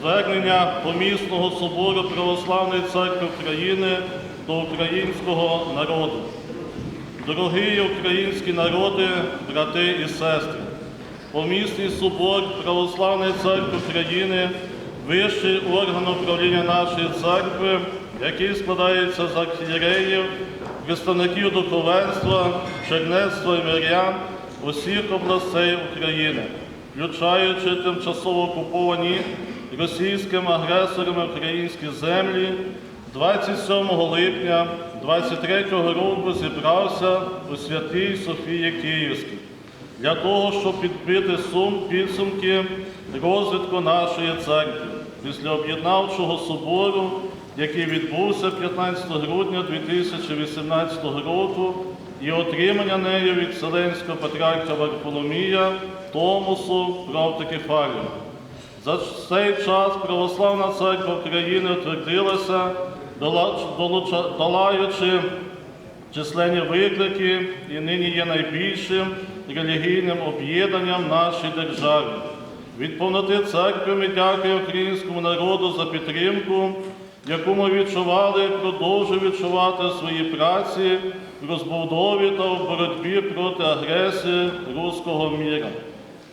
Звернення помісного собору Православної церкви України до українського народу. Дорогі українські народи, брати і сестри, помісний собор Православної церкви України, вищий орган управління нашої церкви, який складається з архієреїв, представників духовенства, чернецтва і мирян усіх областей України, включаючи тимчасово окуповані російськими агресорами українські землі, 27 липня 23 року зібрався у Святій Софії Київській для того, щоб підбити сум підсумки розвитку нашої церкви. Після об'єднавчого собору, який відбувся 15 грудня 2018 року, і отримання нею від Вселенського патріарха Варфоломія Томосу про автокефалію. За цей час Православна церква України утвердилася, долаючи численні виклики і нині є найбільшим релігійним об'єднанням в нашій державі. Від повноти церкви ми дякуємо українському народу за підтримку, яку ми відчували і продовжуємо відчувати в своїй праці, в розбудові та в боротьбі проти агресії руського міра.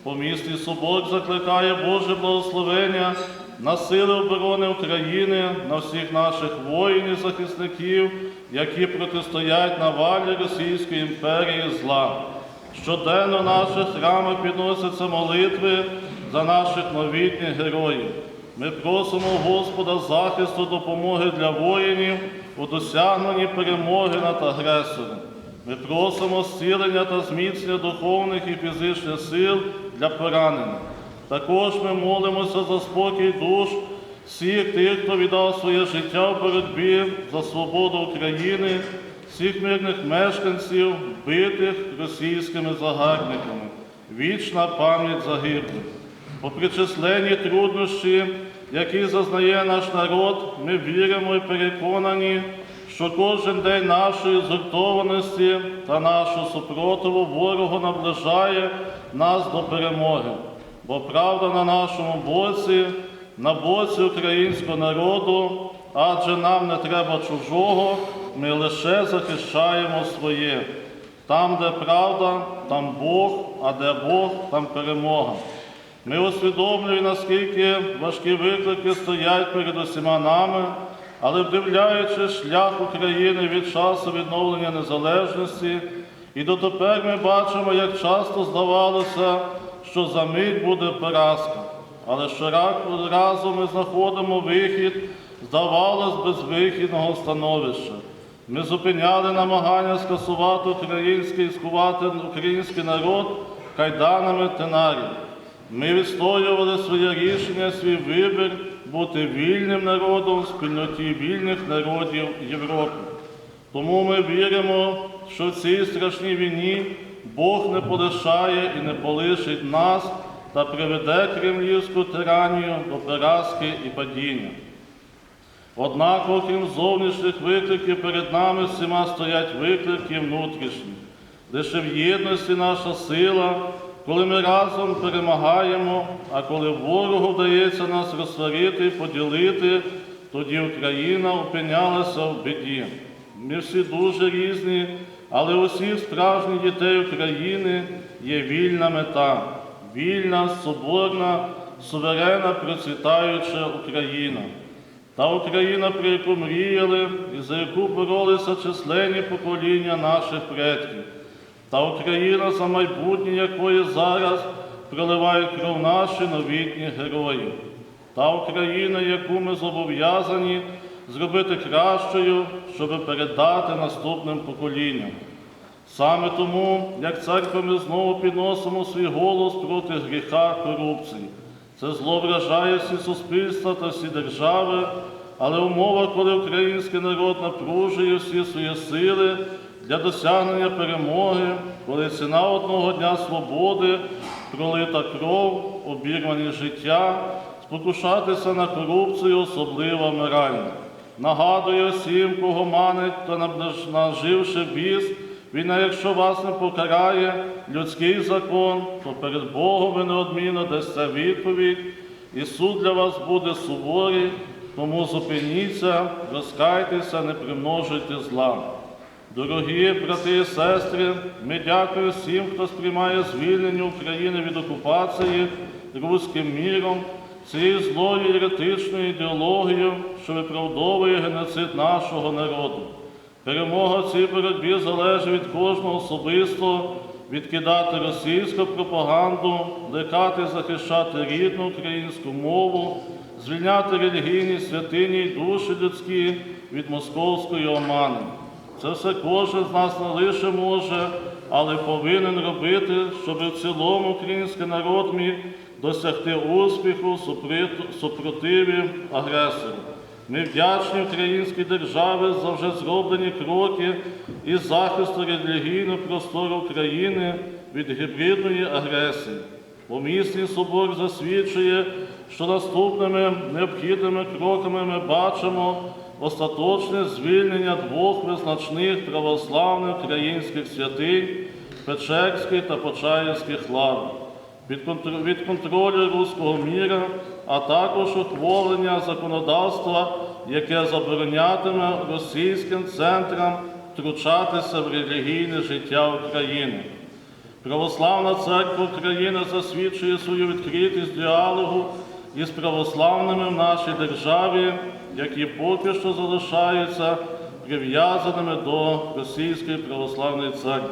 Помісний собор закликає Боже благословення на сили оборони України, на всіх наших воїнів, захисників, які протистоять навалі Російської імперії зла. Щоденно в наших храмах підносяться молитви за наших новітніх героїв. Ми просимо Господа захисту допомоги для воїнів у досягненні перемоги над агресором. Ми просимо зцілення та зміцнення духовних і фізичних сил для поранених. Також ми молимося за спокій душ всіх тих, хто віддав своє життя в боротьбі за свободу України, всіх мирних мешканців, вбитих російськими загарбниками. Вічна пам'ять загиблих. Попри численні труднощі, які зазнає наш народ, ми віримо і переконані, що кожен день нашої згуртованості та нашого супротиву ворогу наближає нас до перемоги. Бо правда на нашому боці, на боці українського народу, адже нам не треба чужого, ми лише захищаємо своє. Там, де правда, там Бог, а де Бог, там перемога. Ми усвідомлюємо, наскільки важкі виклики стоять перед усіма нами, але вдивляючи шлях України від часу відновлення незалежності, і дотепер ми бачимо, як часто здавалося, що за мить буде поразка. Але щоразу ми знаходимо вихід, здавалось, безвихідного становища. Ми зупиняли намагання скасувати український, скувати український народ кайданами тенарів. Ми відстоювали своє рішення, свій вибір бути вільним народом в спільноті вільних народів Європи. Тому ми віримо, що в цій страшній війні Бог не полишає і не полишить нас та приведе кремлівську тиранію до поразки і падіння. Однак, окрім зовнішніх викликів, перед нами всіма стоять виклики внутрішні. Лише в єдності наша сила, коли ми разом перемагаємо, а коли ворогу вдається нас розсварити поділити, тоді Україна опинялася в біді. Ми всі дуже різні, але у всіх справжніх дітей України є вільна мета, вільна, соборна, суверенна, процвітаюча Україна. Та Україна, про яку мріяли і за яку боролися численні покоління наших предків. Та Україна, за майбутнє якої зараз проливають кров наші новітні герої. Та Україна, яку ми зобов'язані зробити кращою, щоб передати наступним поколінням. Саме тому, як церква, ми знову підносимо свій голос проти гріха корупції. Це зло вражає всі суспільства та всі держави, але умова, коли український народ напружує всі свої сили для досягнення перемоги, коли ціна одного дня свободи, пролита кров, обірвані життя, спокушатися на корупцію особливо морально. Нагадує всім, кого манить та наживши біс, Він, якщо вас не покарає людський закон, то перед Богом ви неодмінно дасте відповідь, і суд для вас буде суворий, тому зупиніться, розкайтеся, не примножуйте зла. Дорогі брати і сестри, ми дякуємо всім, хто сприймає звільнення України від окупації руським міром, цією злою еретичною ідеологією, що виправдовує геноцид нашого народу. Перемога в цій боротьбі залежить від кожного особисто, відкидати російську пропаганду, лекати захищати рідну українську мову, звільняти релігійні святині й душі людські від московської омани. Це все кожен з нас не лише може, але повинен робити, щоб в цілому український народ міг досягти успіху супротиві агресору. Ми вдячні українській державі за вже зроблені кроки із захисту релігійного простору України від гібридної агресії. Помісний собор засвідчує, що наступними необхідними кроками ми бачимо остаточне звільнення двох визначних православних українських святинь Печерської та Почаївських лав від контролю руського міра, а також ухвалення законодавства, яке заборонятиме російським центрам втручатися в релігійне життя України. Православна церква України засвідчує свою відкритість діалогу із православними в нашій державі, які поки що залишаються прив'язаними до Російської православної церкви.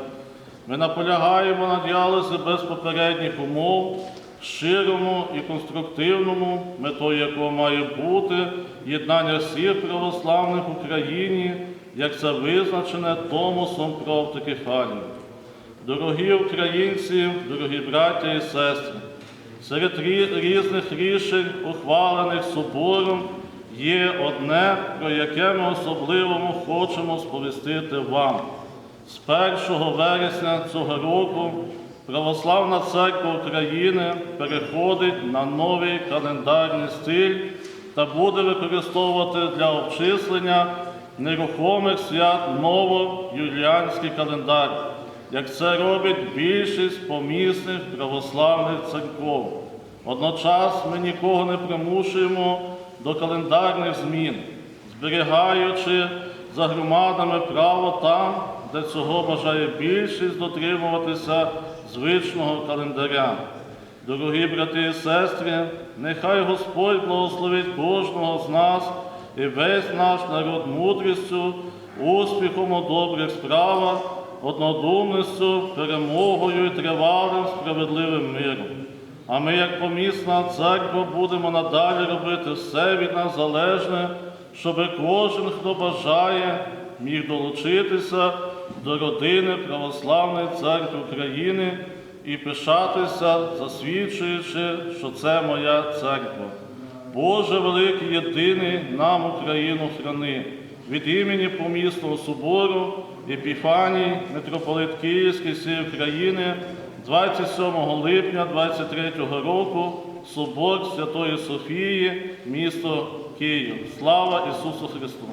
Ми наполягаємо на діалозі без попередніх умов, щирому і конструктивному, метою якого має бути єднання всіх православних в Україні, як це визначене Томосом про автокефалію. Дорогі українці, дорогі браття і сестри, серед різних рішень, ухвалених собором, є одне, про яке ми особливо хочемо сповістити вам. З 1 вересня цього року Православна церква України переходить на новий календарний стиль та буде використовувати для обчислення нерухомих свят новоюліанський календар, як це робить більшість помісних православних церков. Водночас ми нікого не примушуємо до календарних змін, зберігаючи за громадами право там, де цього бажає більшість дотримуватися звичного календаря. Дорогі брати і сестри, нехай Господь благословить кожного з нас і весь наш народ мудрістю, успіхом у добрих справах, однодумністю, перемогою і тривалим справедливим миром. А ми, як помісна церква, будемо надалі робити все від нас залежне, щоб кожен, хто бажає, міг долучитися до родини Православної церкви України і пишатися, засвідчуючи, що це моя церква. Боже великий єдиний нам Україну храни. Від імені помісного собору Епіфаній, митрополит Київський всієї України 27 липня 23 року собор Святої Софії, місто Київ. Слава Ісусу Христу!